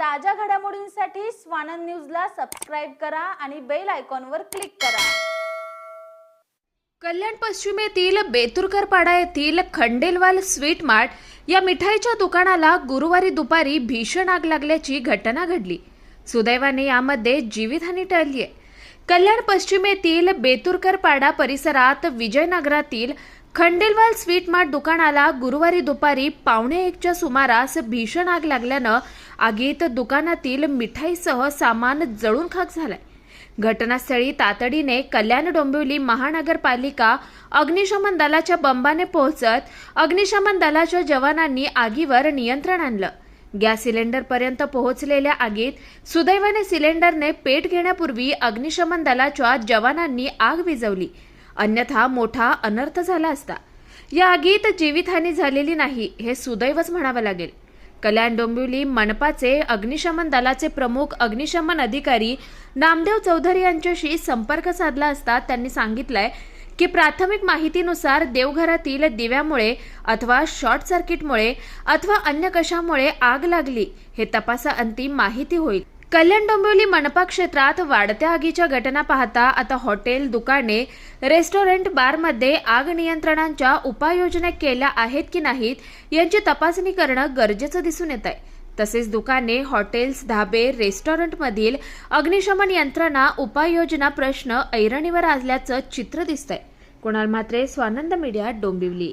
ताज्या घडामोडींसाठी स्वानंद न्यूजला सबस्क्राईब करा आणि बेल आयकॉनवर क्लिक करा. कल्याण पश्चिमेतील बेतुरकर पाडा येथील खंडेलवाल स्वीट मार्ट या मिठाईच्या दुकानाला गुरुवारी दुपारी भीषण आग लागल्याची घटना घडली. सुदैवाने यामध्ये जीवितहानी टळली आहे. कल्याण पश्चिमेतील बेतुरकर पाडा परिसरात विजयनगरातील खंडेलवाल स्वीट मार्ट दुकानाला गुरुवारी दुपारी पावणे एकच्या सुमारास भीषण आग लागल्यानं आगीत दुकानातील मिठाईसह सामान जळून खाक झालाय. घटनास्थळी तातडीने कल्याण डोंबिवली महानगरपालिका अग्निशमन दलाच्या बंबाने पोहोचत अग्निशमन दलाच्या जवानांनी आगीवर नियंत्रण आणलं. गॅस सिलेंडरपर्यंत पोहोचलेल्या आगीत सुदैवाने सिलेंडरने पेट घेण्यापूर्वी अग्निशमन दलाच्या जवानांनी आग विझवली. अन्यथा मोठा अनर्थ झाला असता. या आगीत जीवितहानी झालेली नाही हे सुदैवच म्हणावं लागेल. कल्याण डोंबिवली मनपाचे अग्निशमन दलाचे प्रमुख अग्निशमन अधिकारी नामदेव चौधरी यांच्याशी संपर्क साधला असता त्यांनी सांगितलंय की प्राथमिक माहितीनुसार देवघरातील दिव्यामुळे अथवा शॉर्ट सर्किटमुळे अथवा अन्य कशामुळे आग लागली हे तपासाअंती माहिती होईल. कल्याण डोंबिवली मनपा क्षेत्रात वाढत्या आगीच्या घटना पाहता आता हॉटेल दुकाने रेस्टॉरंट बारमध्ये आग नियंत्रणांच्या उपाययोजना केल्या आहेत की नाहीत यांची तपासणी करणं गरजेचं दिसून येत आहे तसेच दुकाने हॉटेल्स धाबे रेस्टॉरंटमधील अग्निशमन यंत्रणा उपाययोजना प्रश्न ऐरणीवर असल्याचं चित्र दिसतंय. कुणाल मात्रे स्वानंद मीडिया डोंबिवली.